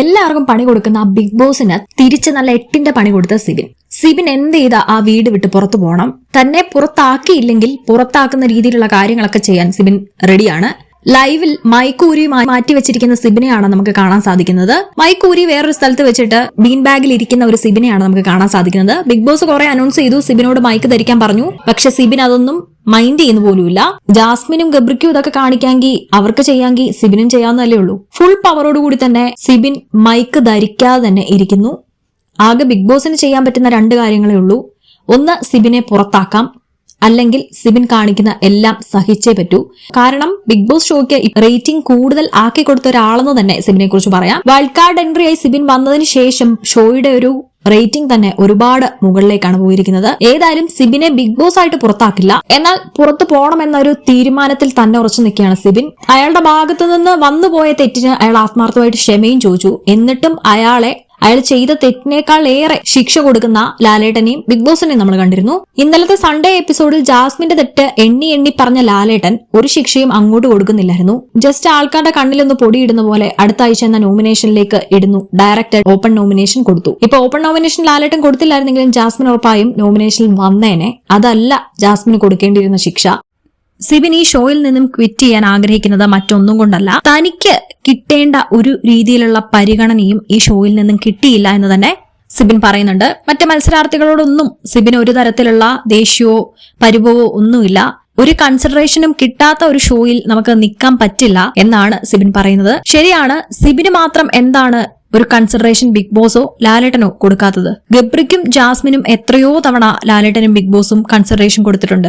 എല്ലാവർക്കും പണി കൊടുക്കുന്ന ആ ബിഗ് ബോസിന് തിരിച്ച് നല്ല എട്ടിന്റെ പണി കൊടുത്ത സിബിൻ. സിബിൻ എന്ത് ചെയ്താ ആ വീട് വിട്ട് പുറത്തു പോകണം തന്നെ പുറത്താക്കിയില്ലെങ്കിൽ പുറത്താക്കുന്ന രീതിയിലുള്ള കാര്യങ്ങളൊക്കെ ചെയ്യാൻ സിബിൻ റെഡിയാണ്. ലൈവിൽ മൈക്കൂരി മാറ്റി വെച്ചിരിക്കുന്ന സിബിനെയാണ് നമുക്ക് കാണാൻ സാധിക്കുന്നത്. മൈക്കൂരി വേറൊരു സ്ഥലത്ത് വെച്ചിട്ട് ബീൻ ബാഗിൽ ഇരിക്കുന്ന ഒരു സിബിനെയാണ് നമുക്ക് കാണാൻ സാധിക്കുന്നത്. ബിഗ് ബോസ് കുറെ അനൗൺസ് ചെയ്തു സിബിനോട് മൈക്ക് ധരിക്കാൻ പറഞ്ഞു. പക്ഷെ സിബിൻ അതൊന്നും മൈൻഡ് ചെയ്യുന്ന പോലുമില്ല. ജാസ്മിനും ഗബ്രിക്കും ഇതൊക്കെ കാണിക്കാമെങ്കിൽ അവർക്ക് ചെയ്യാങ്കി സിബിനും ചെയ്യാവുന്നതല്ലേ ഉള്ളൂ. ഫുൾ പവറോട് കൂടി തന്നെ സിബിൻ മൈക്ക് ധരിക്കാതെ തന്നെ ഇരിക്കുന്നു. ആകെ ബിഗ് ബോസിന് ചെയ്യാൻ പറ്റുന്ന രണ്ട് കാര്യങ്ങളേ ഉള്ളൂ. ഒന്ന് സിബിനെ പുറത്താക്കാം. അല്ലെങ്കിൽ സിബിൻ കാണിക്കുന്ന എല്ലാം സഹിച്ചേ പറ്റൂ. കാരണം ബിഗ് ബോസ് ഷോയ്ക്ക് റേറ്റിംഗ് കൂടുതൽ ആക്കി കൊടുത്ത ഒരാളെന്ന് തന്നെ സിബിനെ കുറിച്ച് പറയാം. വൈൽഡ് കാർഡ് എൻട്രി ആയി സിബിൻ വന്നതിന് ശേഷം ഷോയുടെ ഒരു റേറ്റിംഗ് തന്നെ ഒരുപാട് മുകളിലേക്കാണ് പോയിരിക്കുന്നത്. ഏതായാലും സിബിനെ ബിഗ് ബോസ് ആയിട്ട് പുറത്താക്കില്ല. എന്നാൽ പുറത്തു പോകണമെന്ന ഒരു തീരുമാനത്തിൽ തന്നെ ഉറച്ചു നിൽക്കുകയാണ് സിബിൻ. അയാളുടെ ഭാഗത്തു നിന്ന് വന്നുപോയ തെറ്റിന് അയാൾ ആത്മാർത്ഥമായിട്ട് ക്ഷമയും ചോദിച്ചു. എന്നിട്ടും അയാളെ അയാൾ ചെയ്ത തെറ്റിനേക്കാൾ ഏറെ ശിക്ഷ കൊടുക്കുന്ന ലാലേട്ടനെയും ബിഗ് ബോസിനെയും നമ്മൾ കണ്ടിരുന്നു. ഇന്നലത്തെ സൺഡേ എപ്പിസോഡിൽ ജാസ്മിന്റെ തെറ്റ് എണ്ണി എണ്ണി പറഞ്ഞ ലാലേട്ടൻ ഒരു ശിക്ഷയും അങ്ങോട്ട് കൊടുക്കുന്നില്ലായിരുന്നു. ജസ്റ്റ് ആൾക്കാരുടെ കണ്ണിലൊന്ന് പൊടിയിടുന്ന പോലെ അടുത്ത ആഴ്ച എന്ന നോമിനേഷനിലേക്ക് ഇടുന്നു. ഡയറക്റ്റ് ഓപ്പൺ നോമിനേഷൻ കൊടുത്തു. ഇപ്പൊ ഓപ്പൺ നോമിനേഷൻ ലാലേട്ടൻ കൊടുത്തില്ലായിരുന്നെങ്കിലും ജാസ്മിൻ ഉറപ്പായും നോമിനേഷനിൽ വന്നേനെ. അതല്ല ജാസ്മിന് കൊടുക്കേണ്ടിയിരുന്ന ശിക്ഷ. സിബിൻ ഈ ഷോയിൽ നിന്നും ക്വിറ്റ് ചെയ്യാൻ ആഗ്രഹിക്കുന്നത് മറ്റൊന്നും കൊണ്ടല്ല. തനിക്ക് കിട്ടേണ്ട ഒരു രീതിയിലുള്ള പരിഗണനയും ഈ ഷോയിൽ നിന്നും കിട്ടിയില്ല എന്ന് തന്നെ സിബിൻ പറയുന്നുണ്ട്. മറ്റ് മത്സരാർത്ഥികളോടൊന്നും സിബിൻ ഒരു തരത്തിലുള്ള ദേഷ്യമോ പരിഭവോ ഒന്നുമില്ല. ഒരു കൺസിഡറേഷനും കിട്ടാത്ത ഒരു ഷോയിൽ നമുക്ക് നിൽക്കാൻ പറ്റില്ല എന്നാണ് സിബിൻ പറയുന്നത്. ശരിയാണ് സിബിന് മാത്രം എന്താണ് ഒരു കൺസിഡറേഷൻ ബിഗ് ബോസോ ലാലേട്ടനോ കൊടുക്കാത്തത്? ഗബ്രിക്കും ജാസ്മിനും എത്രയോ തവണ ലാലേട്ടനും ബിഗ് ബോസും കൺസിഡറേഷൻ കൊടുത്തിട്ടുണ്ട്.